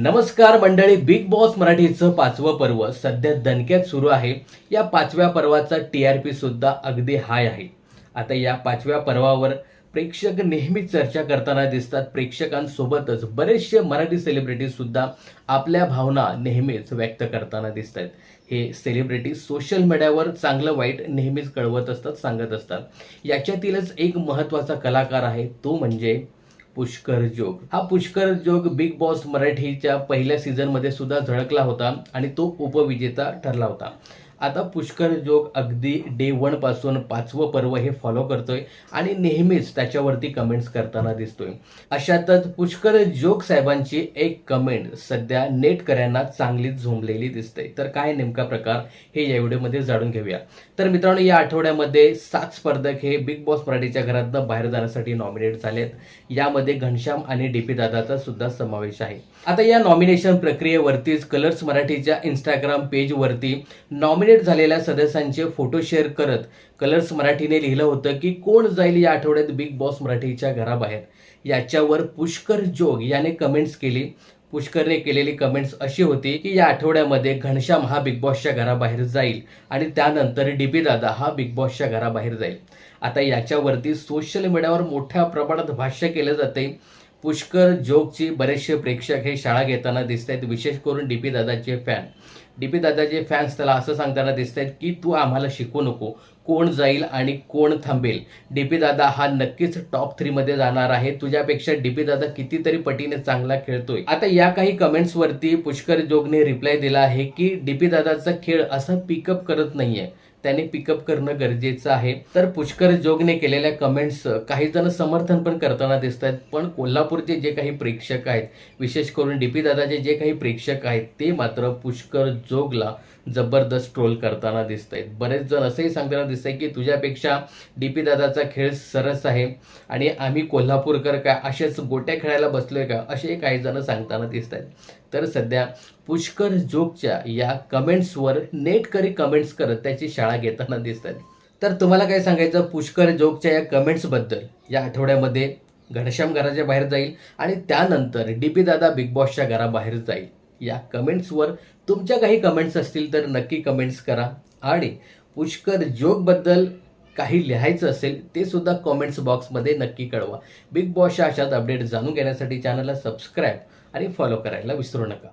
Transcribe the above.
नमस्कार मंडळी big boss मराठीचं पाचवं पर्व सध्या दणक्यात सुरू आहे. या पाचव्या पर्वाचा टी आर पी सुद्धा अगदी हाय आहे. आता या पाचव्या पर्वावर प्रेक्षक नेहमीच चर्चा करताना दिसतात. प्रेक्षकांसोबतच बरेचसे मराठी सेलिब्रिटी सुद्धा आपल्या भावना नेहमीच व्यक्त करताना दिसत आहेत हे सेलिब्रिटी सोशल मीडियावर चांगलं वाईट नेहमीच कळवत असतात सांगत असतात. याच्यातीलच एक महत्त्वाचा कलाकार आहे तो म्हणजे पुष्कर जोग. हा पुष्कर जोग बिग बॉस मराठीच्या पहिल्या सीझनमध्ये सुद्धा झळकला होता आणि तो उपविजेता ठरला होता. आता पुष्कर जोग अगदी डे वनपासून पाचवं पर्व हे फॉलो करतोय आणि नेहमीच त्याच्यावरती कमेंट्स करताना दिसतोय. अशातच पुष्कर जोग साहेबांची एक कमेंट सध्या नेटकऱ्यांना चांगलीच झोंबलेली दिसते तर काय नेमका प्रकार हे या व्हिडिओमध्ये जाणून घेऊया. तर मित्रांनो या आठवड्यामध्ये सात स्पर्धक हे बिग बॉस मराठीच्या घरातनं बाहेर जाण्यासाठी नॉमिनेट झालेत. यामध्ये घनश्याम आणि डीपी दादाचा सुद्धा समावेश आहे. आता या नॉमिनेशन प्रक्रियेवरतीच कलर्स मराठीच्या इंस्टाग्राम पेजवरती नॉमिनेट झालेल्या सदस्यांचे फोटो शेअर करत कलर्स मराठीने लिहिलं होतं की कोण जाईल या आठवड्यात बिग बॉस मराठीच्या घराबाहेर? याच्यावर पुष्कर जोग याने कमेंट्स केली. पुष्करने केलेली कमेंट्स अशी होती की या आठवड्यामध्ये घनश्याम हा बिग बॉसच्या घराबाहेर जाईल आणि त्यानंतर डीपी दादा हा बिग बॉसच्या घराबाहेर जाईल. आता याच्यावरती सोशल मीडियावर मोठ्या प्रमाणात भाष्य केलं जाते पुष्कर जोगचे बरेचसे प्रेक्षक हे शाळा घेताना दिसत आहेत विशेष करून डी पी दादाचे फॅन डी पी दादाचे फॅन्स त्याला असं सांगताना दिसत आहेत की तू आम्हाला शिकू नको. कोण जाईल आणि कोण थांबेल? डी पी दादा हा नक्कीच टॉप थ्रीमध्ये जाणार आहे. तुझ्यापेक्षा डी पी दादा कितीतरी पटीने चांगला खेळतोय. आता या काही कमेंट्सवरती पुष्कर जोगने रिप्लाय दिला आहे की डी पी दादाचा खेळ असा पिकअप करत नाहीये. त्याने पिकअप करणं गरजेचं आहे. तर पुष्कर जोगने केलेल्या कमेंट्स काही जण समर्थन पण करताना दिसत आहेत. पण कोल्हापूरचे जे काही प्रेक्षक आहेत विशेष करून डी पी दादाचे जे काही प्रेक्षक आहेत ते मात्र पुष्कर जोगला जबरदस्त ट्रोल करताना दिसत आहेत. बरेच जण असंही सांगताना दिसत आहे की तुझ्यापेक्षा डी पी दादाचा खेळ सरस आहे आणि आम्ही कोल्हापूरकर काय असेच गोट्या खेळायला बसलोय का? असे काही जण सांगताना दिसत आहेत. तर सध्या पुष्कर जोगच्या या कमेंट्सवर नेटकरी कमेंट्स करत त्याची शाळा घेताना दिसत तर तुम्हाला काय सांगायचं? पुष्कर जोगच्या या कमेंट्सबद्दल या आठवड्यामध्ये घनश्याम घराच्या बाहेर जाईल आणि त्यानंतर डी पी दादा बिग बॉसच्या घराबाहेर जाईल. या कमेंट्सवर तुमच्या काही कमेंट्स असतील तर नक्की कमेंट्स करा आणि पुष्कर जोगबद्दल काही लिहायचं असेल ते सुद्धा कॉमेंट्स बॉक्समध्ये नक्की कळवा. बिग बॉसच्या अशाच अपडेट जाणून घेण्यासाठी चॅनलला सबस्क्राईब आणि फॉलो करायला विसरू नका.